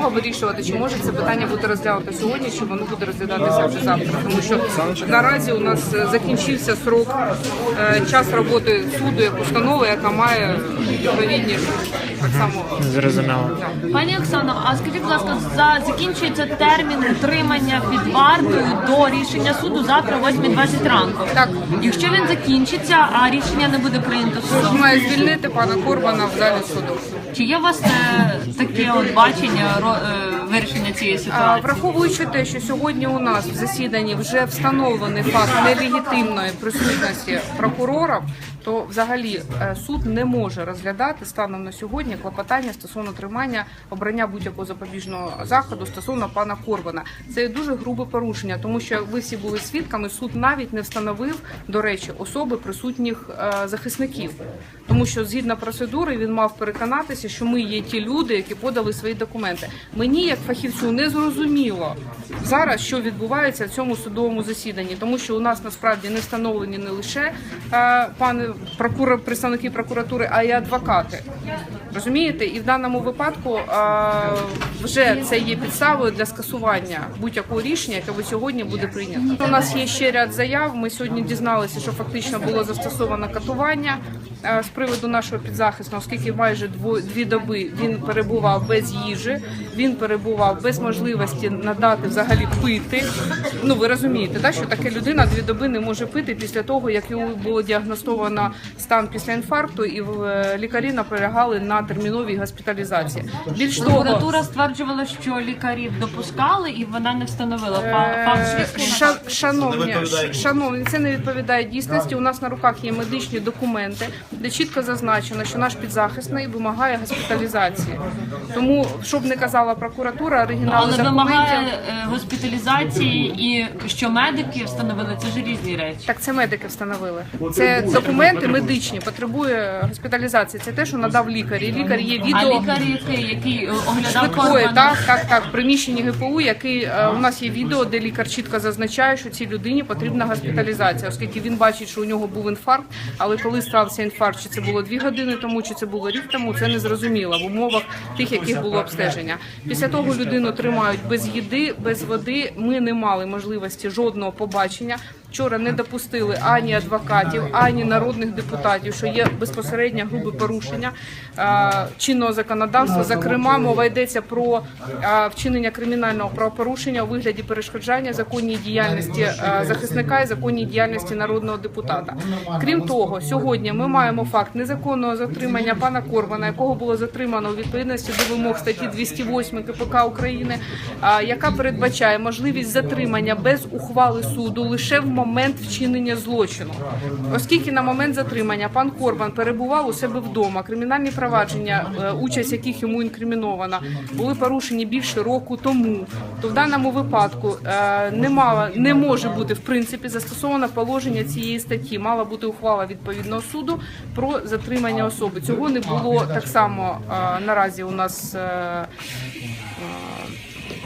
того вирішувати, чи може це питання бути розглянуто сьогодні, чи воно буде розглядатися вже завтра. Тому що наразі у нас е, закінчився срок е, час роботи суду як установи, яка має відповідні так само. Зрозуміло. Пані Оксано, а скажіть, будь ласка, за закінчується термін утримання під вартою до рішення суду завтра о 8.20 ранку. Так. Якщо він закінчиться, а рішення не буде прийнято Суд має звільнити пана Корбана в залі суду. чи є у вас е, таке от бачення ро- е, вирішення цієї ситуації? Враховуючи те, що сьогодні у нас в засіданні вже встановлений факт нелегітимної присутності прокурора, то взагалі е, суд не може розглядати станом на сьогодні клопотання стосовно тримання обрання будь-якого запобіжного заходу стосовно пана Корбана. Це дуже грубе порушення, тому що ви всі були свідками. Суд навіть не встановив, до речі, особи присутніх е, захисників, тому що згідно процедури він мав переконатися, що ми є ті люди, які подали свої документи. Мені, як фахівцю, не зрозуміло зараз, що відбувається в цьому судовому засіданні, тому що у нас насправді не встановлені не лише е, пани прокура, представники прокуратури, а й адвокати. Розумієте, і в даному випадку е, вже це є підставою для скасування будь-якого рішення, яке ви сьогодні буде прийнято. У нас є ще ряд заяв. Ми сьогодні дізналися, що фактично було застосовано катування е, з приводу нашого підзахисного, оскільки майже дво- дві доби він перебував без їжі, він перебував без можливості надати взагалі пити. Ну ви розумієте, да, що таке людина дві доби не може пити після того, як йому було діагностовано стан після інфаркту, і е, лікарі наполягали на терміновій госпіталізації. Більш того, Прокуратура стверджувала, що лікарів допускали, і вона не встановила фа- факт Е, зв'язку. ша- Шановні, ш- шановні, це не відповідає дійсності. У нас на руках є медичні документи, де чітко зазначено, що наш підзахисний вимагає госпіталізації. Тому, щоб не казала прокуратура, оригінали Але вимагає документів. е, госпіталізації і що медики встановили, це ж різні речі. Так, це медики встановили. Це документи медичні, потребує госпіталізації. Це те, що надав лікар. Лікар є А відео. лікар який, який е, оглядав Швидкої, так, так, так, в приміщенні ГПУ, який е, у нас є відео, де лікар чітко зазначає, що цій людині потрібна госпіталізація, оскільки він бачить, що у нього був інфаркт. Але коли стався інфаркт, чи це було дві години тому, чи це було рік тому, це не зрозуміло в умовах тих, яких було обстеження. Після того людину тримають без їди, без води. Ми не мали можливості жодного побачення. Вчора не допустили ані адвокатів, ані народних депутатів, що є безпосередньо грубе порушення чинного законодавства. Зокрема, мова йдеться про вчинення кримінального правопорушення у вигляді перешкоджання законній діяльності захисника і законній діяльності народного депутата. Крім того, сьогодні ми маємо факт незаконного затримання пана Корбана, якого було затримано у відповідності до вимог статті 208 КПК України, яка передбачає можливість затримання без ухвали суду лише в момент вчинення злочину. Оскільки на момент затримання пан Корбан перебував у себе вдома, кримінальні провадження, е, участь яких йому інкримінована, були порушені більше року тому, то в даному випадку е, не мала не може бути в принципі застосовано положення цієї статті. Мала бути ухвала відповідного суду про затримання особи. Цього не було так само е, наразі. У нас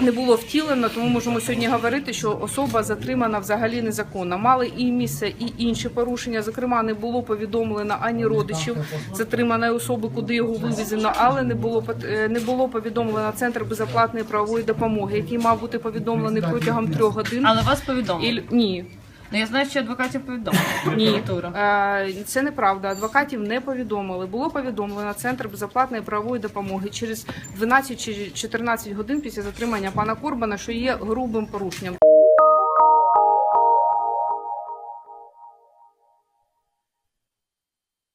не було втілено, тому можемо сьогодні говорити, що особа затримана взагалі незаконно. Мали і місце, і інші порушення. Зокрема, не було повідомлено ані родичів затриманої особи, куди його вивезено, але не було е, не було повідомлено центр безоплатної правової допомоги, який мав бути повідомлений протягом трьох годин. Але вас повідомили. І ні, Ну я знаю, що адвокатів повідомили. ні. Е, це неправда. Адвокатів не повідомили. Було повідомлено центр безоплатної правової допомоги через 12 чи 14 годин після затримання пана Корбана, що є грубим порушенням.